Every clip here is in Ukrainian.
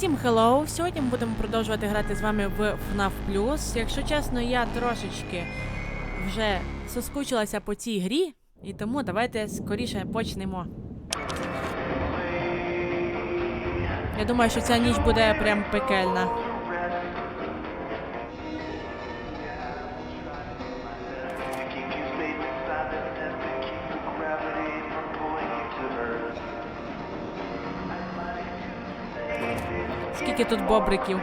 Всім hello! Сьогодні ми будемо продовжувати грати з вами в FNAF Plus. Якщо чесно, я трошечки вже соскучилася по цій грі, і тому давайте скоріше почнемо. Я думаю, що ця ніч буде прям пекельна. Скільки тут бобриків?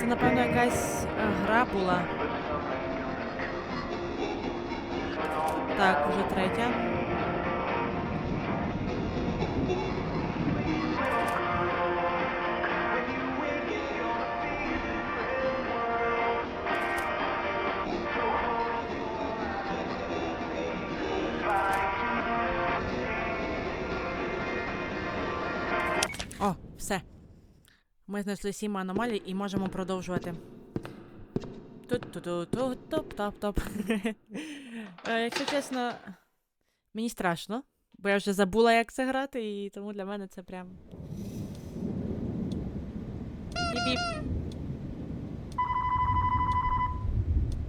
Це, напевно, якась е, гра була. Так, вже третя. Все. Ми знайшли сім аномалій і можемо продовжувати. тут ту ту ту топ топ топ Е, Якщо чесно, мені страшно, бо я вже забула, як це грати, і тому для мене це прям.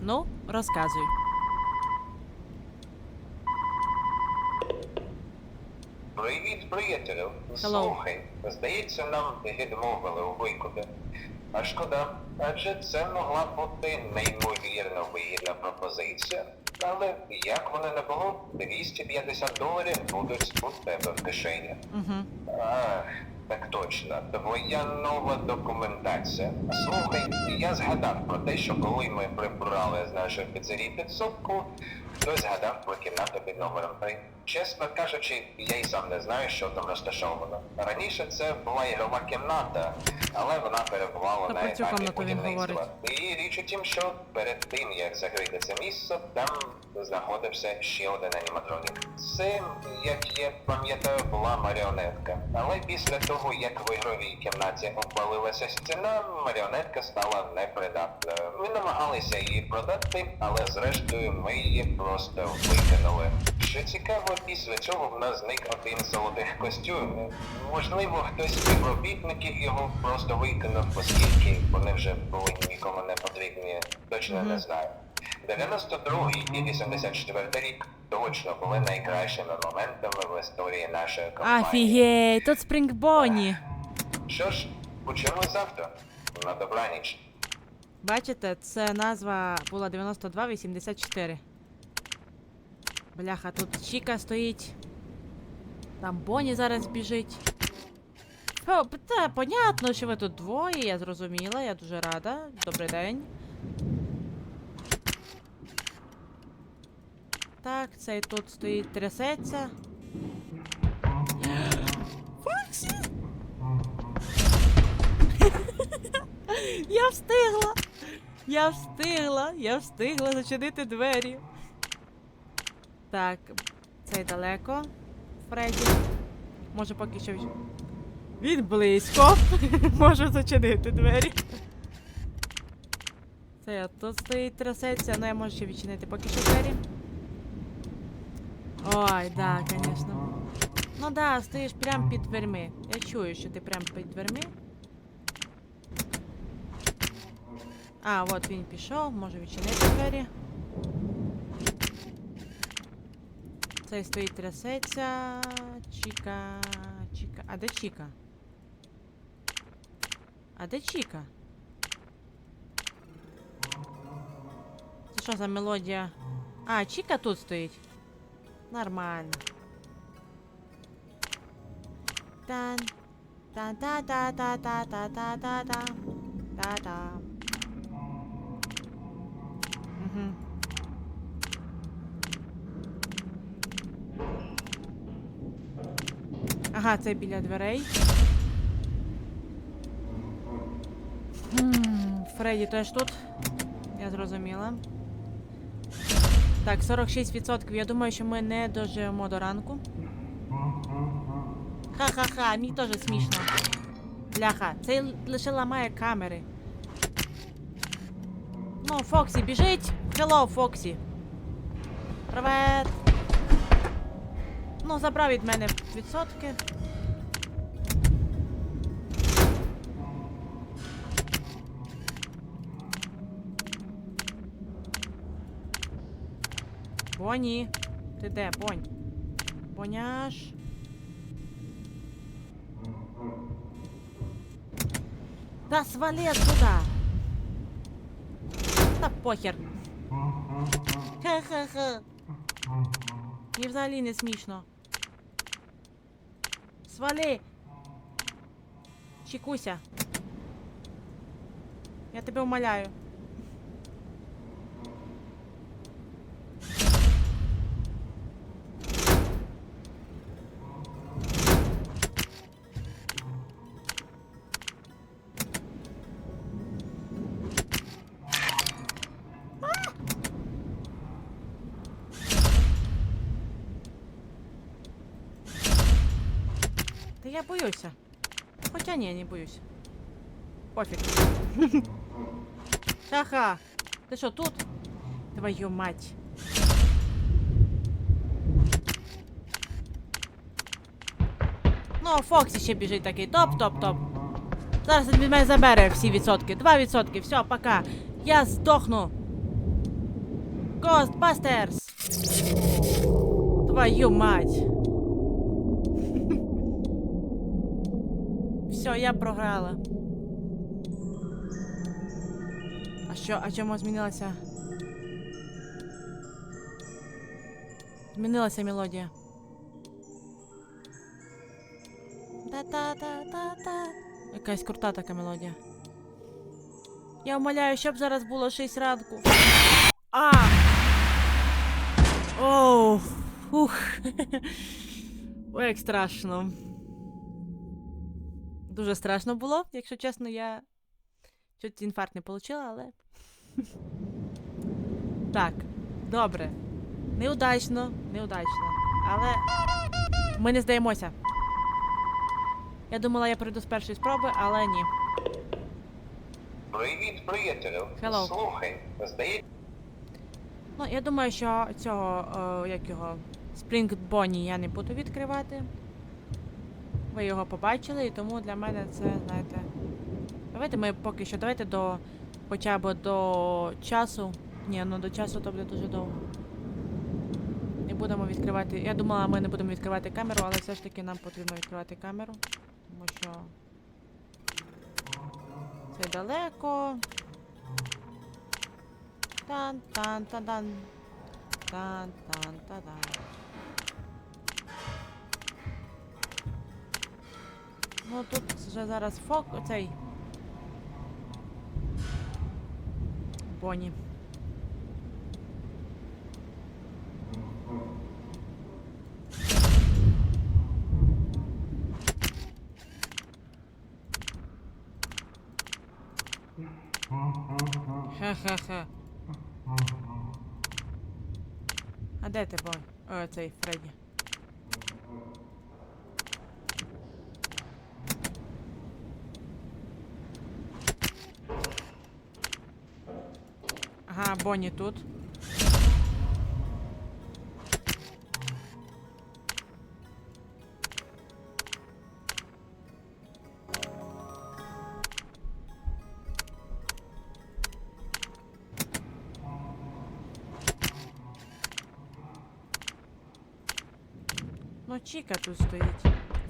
Ну, розказуй. Привіт, приятелю. Слухай, здається, нам відмовили у викупі. А шкода, адже це могла бути неймовірно вигідна пропозиція. Але як воно не було, 250 доларів будуть у тебе в кишені. Угу. Ах, так точно, твоя нова документація. Слухай, я згадав про те, що коли ми прибрали з нашої піцерії підсобку, то згадав про кімнату під номером 3. Чесно кажучи, я й сам не знаю, що там розташовано. Раніше це була ігрова кімната, але вона перебувала Та на про цю етапі кімнату він будівництва. І річ у тім, що перед тим, як закрити це місце, там знаходився ще один аніматронік. Це, як я пам'ятаю, була маріонетка. Але після того, як в ігровій кімнаті обвалилася стіна, маріонетка стала непридатною. Ми намагалися її продати, але зрештою ми її просто викинули. Що цікаво, після цього в нас зник один з золотих костюмів. Можливо, хтось з співробітників його просто викинув, оскільки вони вже були нікому не потрібні. Точно не знаю. 92 і 84 рік точно були найкращими моментами в історії нашої компанії. Офігеть, тут Спрінг Бонні. Що ж, почнемо завтра. На добраніч. Бачите, це назва була 9284. Бляха, тут Чіка стоїть. Там Бонні зараз біжить. О, та, понятно, що ви тут двоє, я зрозуміла, я дуже рада. Добрий день. Так, цей тут стоїть, трясеться. Фоксі! Я встигла! Я встигла! Я встигла зачинити двері. Так, цей далеко. Фредді. Може поки що. Він близько. Можу зачинити двері. Це тут стоїть трясеться, але я можу ще відчинити поки що двері. Ой, да, звісно. Ну да, стоїш прямо під дверми. Я чую, що ти прямо під дверми. А, от він пішов, може відчинити двері. Цей стоїть трясеться. Чіка. Чіка. А де Чіка? А де Чіка? Це що за мелодія? А, Чіка тут стоїть. Нормально. Тан. Та та та та та та та та та та та Угу. Ага, це біля дверей. Фредді теж тут. Я зрозуміла. Так, 46%. Я думаю, що ми не доживемо до ранку. Ха-ха-ха, мені теж смішно. Бляха, це лише ламає камери. Ну, Фоксі, біжить! Хелло, Фоксі. Привет. Ну, забрав від мене відсотки. Боні. Ти де, Бонь? Боняш. Да свали отсюда! Та похер. Ха-ха-ха. І взагалі не смішно. Свали! Чекуся. Я тебе умоляю. Я боюся. Хоча ні, не боюсь. Пофіг. Ха-ха. Ти що, тут? Твою мать. Ну, Фоксі ще біжить такий. Топ-топ-топ. Зараз він мене забере всі відсотки. Два відсотки. Все, пока. Я здохну. Ghostbusters! Твою мать. Все, я програла. А що, а чому змінилася? Змінилася мелодія. Та-та-та-та-та. Якась крута така мелодія. Я умоляю, щоб зараз було 6 ранку. А! Оу! Ух! Ой, як страшно. Дуже страшно було, якщо чесно, я чуть інфаркт не отримала, але. Так, добре. Неудачно, неудачно. Але ми не здаємося. Я думала, я прийду з першої спроби, але ні. Привіт, приятелю. Hello. Слухай, здається, Ну, я думаю, що цього, о, як його, Spring Bonnie я не буду відкривати. Ви його побачили, і тому для мене це, знаєте. Давайте ми поки що, давайте до хоча б до часу. Ні, ну до часу то буде дуже довго. Не будемо відкривати. Я думала, ми не будемо відкривати камеру, але все ж таки нам потрібно відкривати камеру. Тому що. Це далеко. Тан тан Ну тут вже зараз фок оцей. Боні. Ха-ха-ха. А де ти бой? О, цей Фредді. Бонні тут. Ну, Чіка тут стоїть.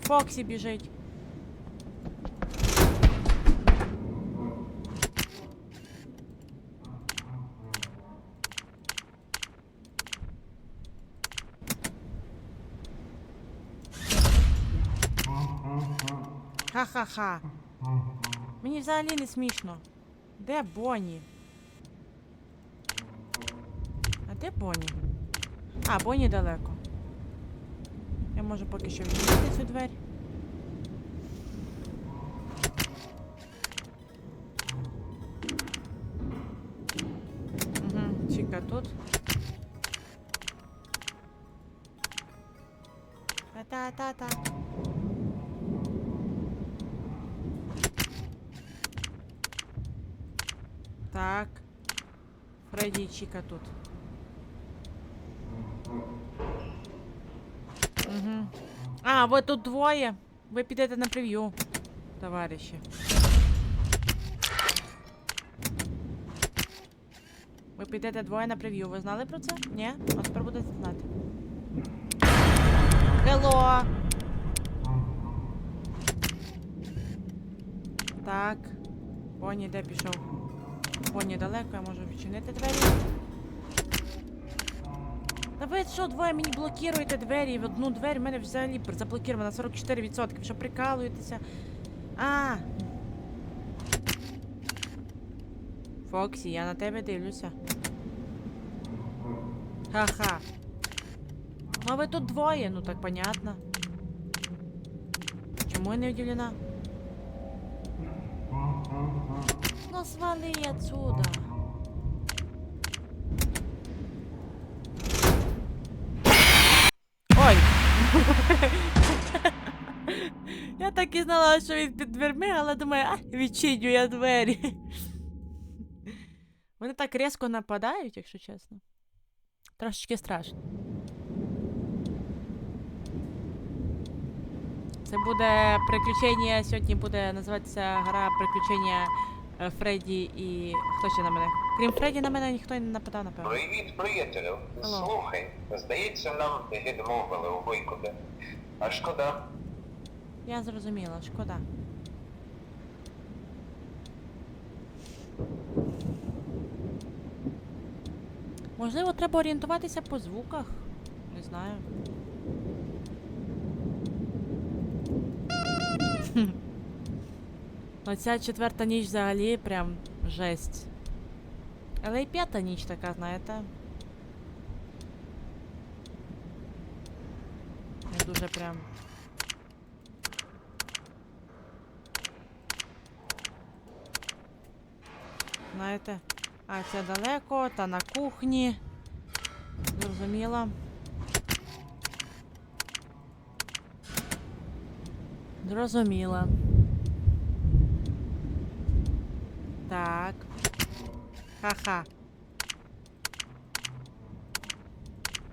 Фоксі біжить. Ха-ха-ха. Мені взагалі не смішно. Де Бонні? А де Бонні? А, Бонні далеко. Я можу поки що відчинити цю двері. Угу, Чіка тут. Та-та-та-та. Так. Фредді і Чіка тут. Угу. А, ви тут двоє. Ви підете на прев'ю, товариші. Ви підете двоє на прев'ю. Ви знали про це? Ні? А тепер будете знати. Хелло! Так. Поні, де пішов? Поні далеко, я можу відчинити двері. Та ви що, двоє мені блокуєте двері, і в одну двері в мене взагалі бр- заблокіровано на 44%. Ви що прикалуєтеся? А. Фоксі, я на тебе дивлюся. Ха-ха. Ну ви тут двоє, ну так понятно. Чому я не удивлена? Ну свали отсюда. Ой! Я так і знала, що він під дверми, але думаю, а, відчиню я двері. Вони так різко нападають, якщо чесно. Трошечки страшно. Це буде приключення. Сьогодні буде називатися гра приключення Фредді і. Хто ще на мене? Крім Фредді на мене ніхто не нападав, напевно. Привіт, приятелю. Алло. Слухай, здається, нам відмовили у викупі. А шкода. Я зрозуміла, шкода. Можливо, треба орієнтуватися по звуках. Не знаю. Оця четверта ніч взагалі прям жесть. Але і п'ята ніч така, знаєте. Не дуже прям. Знаєте? А це далеко, та на кухні. Зрозуміла. Зрозуміла. Так. Ха-ха.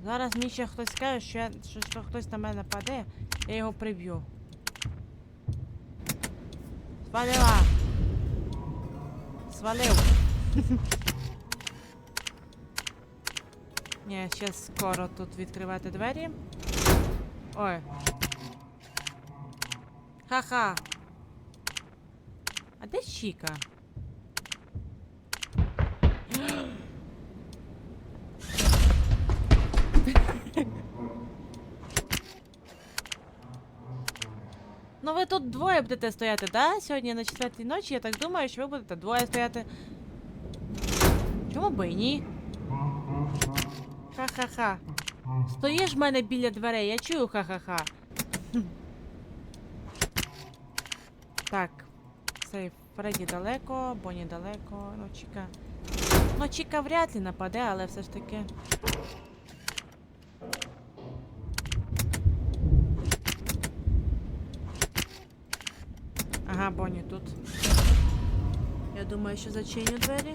Зараз мені ще хтось скаже, що, я, що, що хтось на мене нападе, я його приб'ю. Свалила! Свалив. Ні, ще скоро тут відкривати двері. Ой. Ха-ха. А де Чіка? Ну ви тут двоє будете стояти, да? Сьогодні на четвертій ночі, я так думаю, що ви будете двоє стояти. Чому би і ні? Ха-ха-ха. Стоїш в мене біля дверей, я чую ха-ха-ха. Так. Цей Фредді далеко, Бонні далеко, ну Чіка. Ну, Чіка вряд ли нападе, але все ж таки. Ага, Бонні тут. Я думаю, що зачиню двері.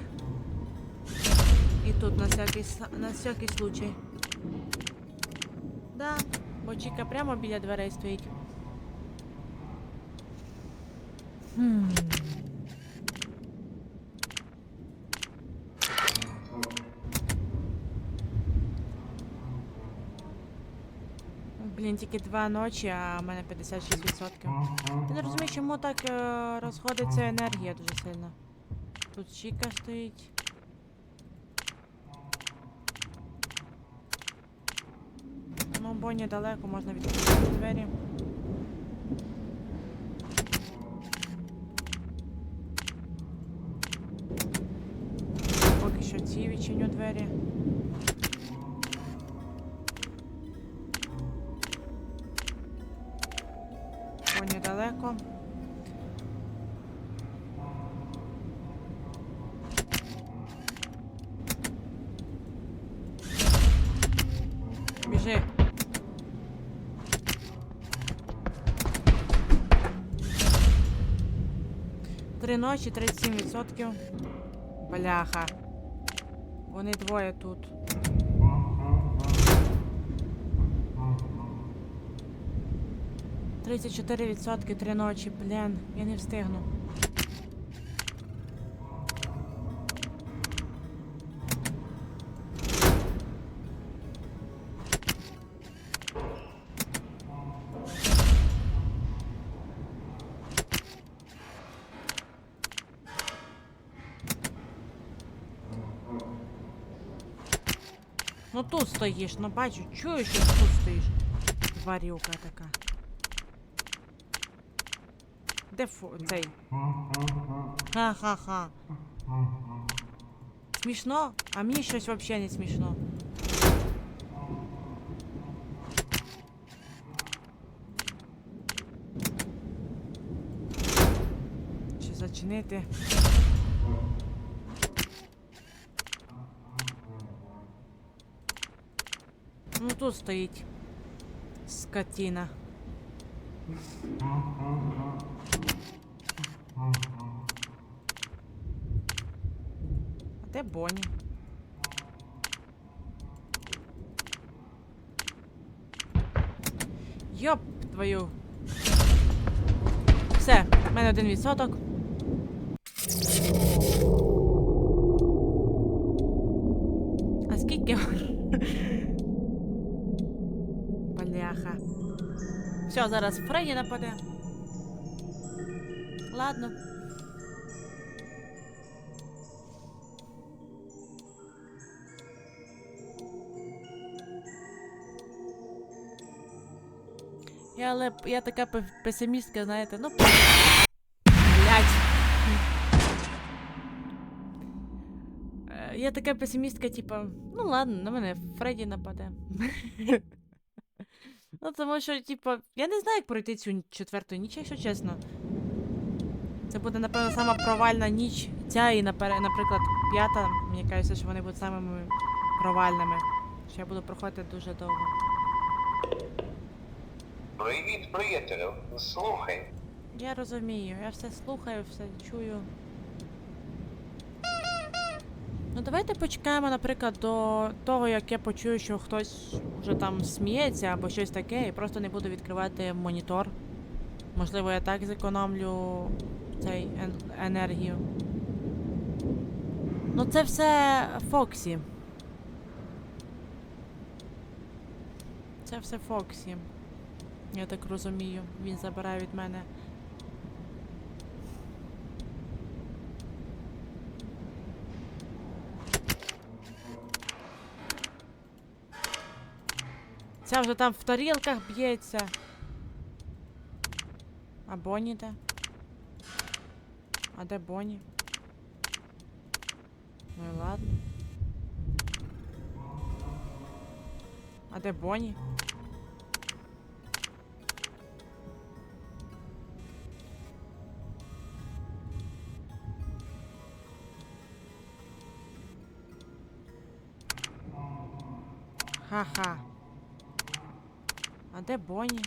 І тут на всякий, на всякий случай. Да, бо Чіка прямо біля дверей стоїть. Хм. Блін, тільки два ночі, а в мене 56%. Я не розумію, чому так е, розходиться енергія дуже сильно. Тут Чіка стоїть. Ну, Бонні далеко, можна відкрити двері. Поки що ці відчиню двері. Далеко. Біжи. Три ночі, 37%. Бляха. Вони двоє тут. 34% три ночі, блін, я не встигну. Ну тут стоїш, ну бачу, чую, що тут стоїш. Тварюка така. Де фо... цей? Ха-ха-ха. Смішно? А мені щось взагалі не смішно. Чи зачинити? Ну тут стоїть скотина. А де Бонні? Йоп твою. Все, в мене один відсоток. А скільки? Бляха. Все, зараз Фредді нападе. Ладно. Я, але я така пе- песимістка, знаєте, ну. Блять. Е, Я така песимістка, типа, ну ладно, на мене Фредді нападе. Ну, тому що, типа, я не знаю, як пройти цю четверту ніч, якщо чесно. Це буде, напевно, сама провальна ніч. Ця і, наприклад, п'ята. Мені кажеться, що вони будуть самими провальними. Що я буду проходити дуже довго. Привіт, приятелю. Слухай. Я розумію, я все слухаю, все чую. Ну давайте почекаємо, наприклад, до того, як я почую, що хтось вже там сміється або щось таке, і просто не буду відкривати монітор. Можливо, я так зекономлю цей ен- енергію. Ну це все Фоксі. Це все Фоксі. Я так розумію, він забирає від мене. Ця вже там в тарілках б'ється. А Бонні де? А де Бонні? Ну і ладно. А де Бонні? Ха-ха. А де Бонні?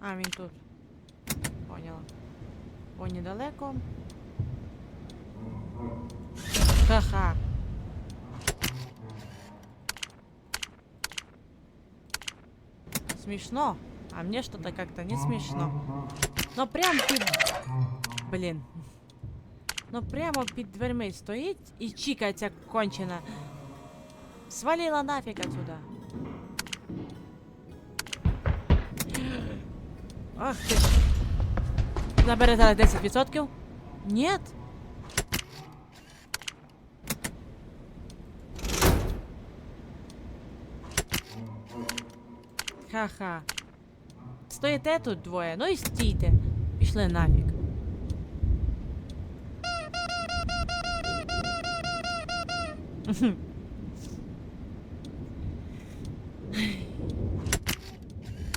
А, він тут. Поняла. Бонні далеко. Ха-ха. Смешно. А мне что-то как-то не смешно. Но прям під... Блін. Ну прямо під дверми стоїть і чікається кончена. Свалила нафиг отсюда. Ах ти Ж. Забери зараз 10%. Нет. Ха-ха. Стоїте тут двоє, ну і стійте. Пішли нафіг.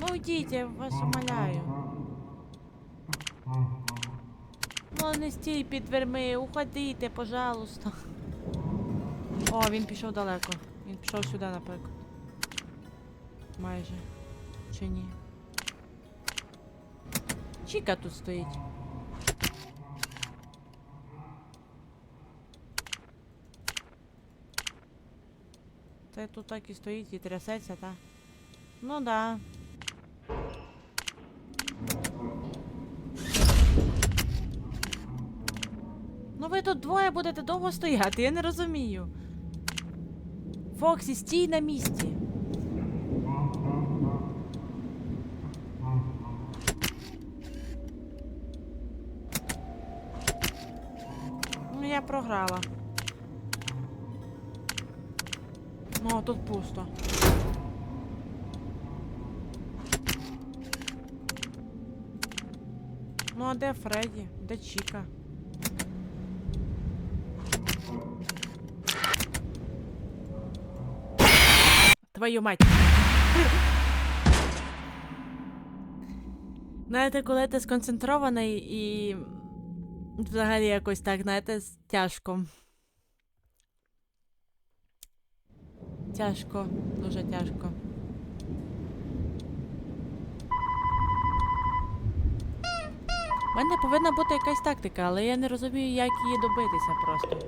Ну я вас умоляю. Ну не стій під дверми, уходите, пожалуйста. О, він пішов далеко. Він пішов сюди, наприклад. Майже. Чи ні? Чіка тут стоїть. Це тут так і стоїть і трясеться, та? Ну да. Тут двоє будете довго стояти, я не розумію. Фоксі, стій на місці. Ну, я програла. О, тут пусто. Ну а де Фредді? Де Чіка? Твою мать. Знаєте, коли ти сконцентрований і взагалі якось так, знаєте, тяжко. Тяжко, дуже тяжко. У мене повинна бути якась тактика, але я не розумію, як її добитися просто.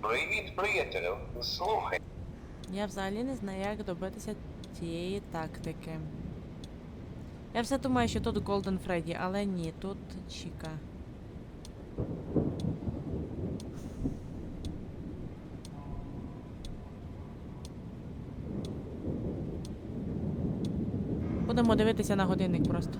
Привіт, приятелю. Слухай. Я взагалі не знаю, як добитися цієї тактики. Я все думаю, що тут Голден Фредді, але ні, тут Чіка. Будемо дивитися на годинник просто.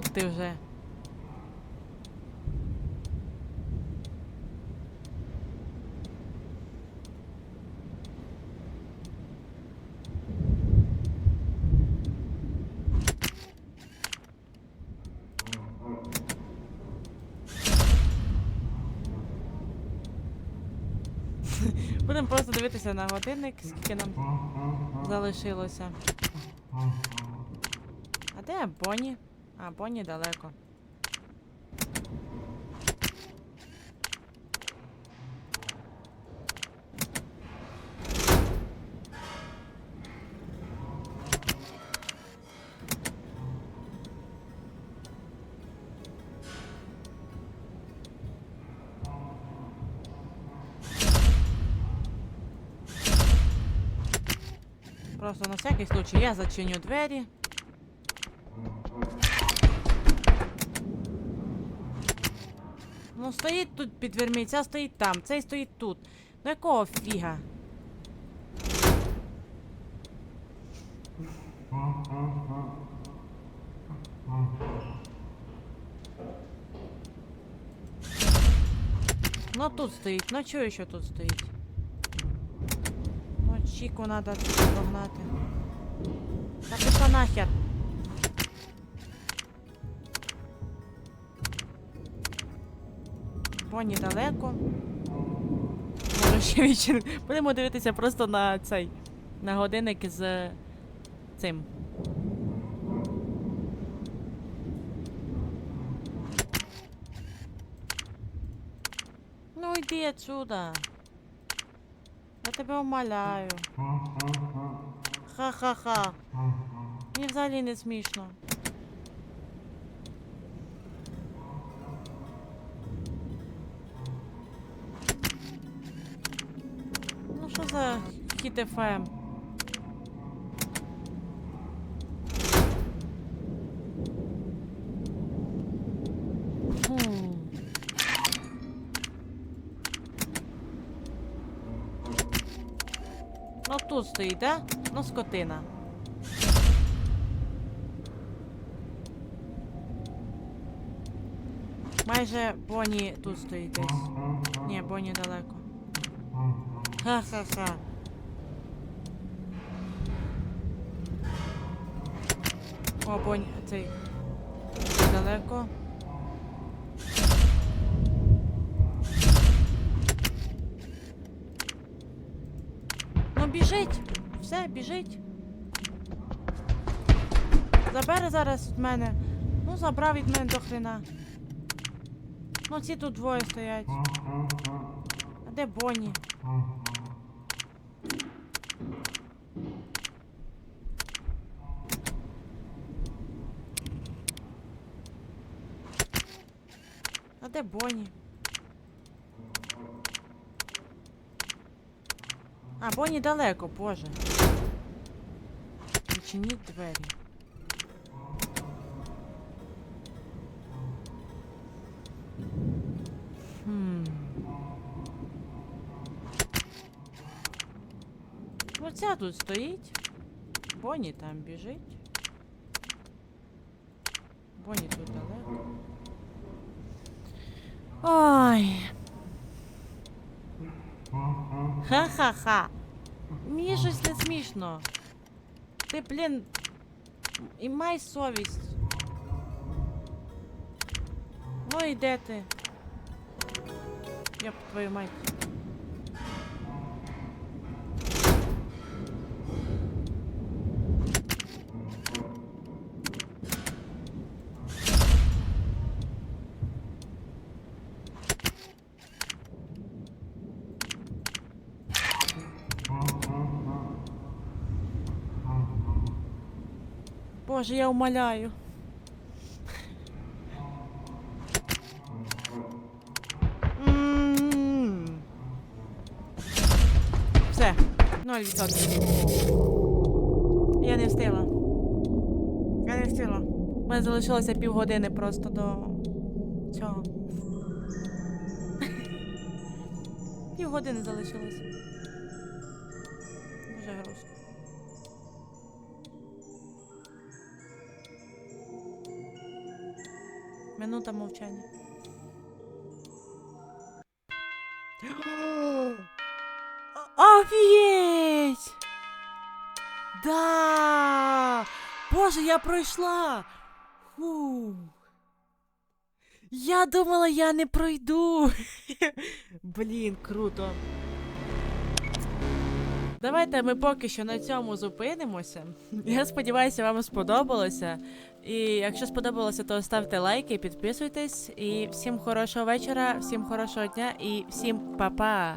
Тут ти вже. Будемо просто дивитися на годинник, скільки нам залишилося. А де Бонні? А, Бонні далеко. Просто на всякий случай я зачиню двері. Стоїть тут під дверми, ця стоїть там, цей стоїть тут. Ну якого фіга? Ну тут стоїть, ну чую, що тут стоїть. Ну, Чіку треба тут прогнати. Та пішла нахер. Бонні далеко. Будемо дивитися просто на цей. На годинник з цим. Ну йди отсюда. Я тебе умоляю. Ха-ха-ха. Мені взагалі не смішно. Хіт ФМ? Ну тут стоїть, да? Ну скотина. Майже Бонні тут стоїть десь. Ні, Бонні далеко. Ха-ха-ха. О, Бонні, цей. Далеко. Ну біжить! Все, біжить. Забере зараз від мене. Ну, забрав від мене до хрена. Ну, ці тут двоє стоять. А де Бонні? де Бонні? А, Бонні далеко, боже. Зачиніть двері. Хм. Оця тут стоїть. Бонні там біжить. Бонні тут далеко. Ой. Ха-ха-ха. Мені щось не смішно. Ти, блін, і май совість. Ну і де ти? Я твою мать. Боже, я умоляю. Все, 0%. Я не встигла. Я не встигла. У мене залишилося півгодини просто до цього. Півгодини залишилося. Дуже грустно. Минута мовчання. Офігеть! Да! Боже, я пройшла! Фу. Я думала, я не пройду. Блін, круто. Давайте ми поки що на цьому зупинимося. Я сподіваюся, вам сподобалося. І якщо сподобалося, то ставте лайки, підписуйтесь. І всім хорошого вечора, всім хорошого дня і всім па-па!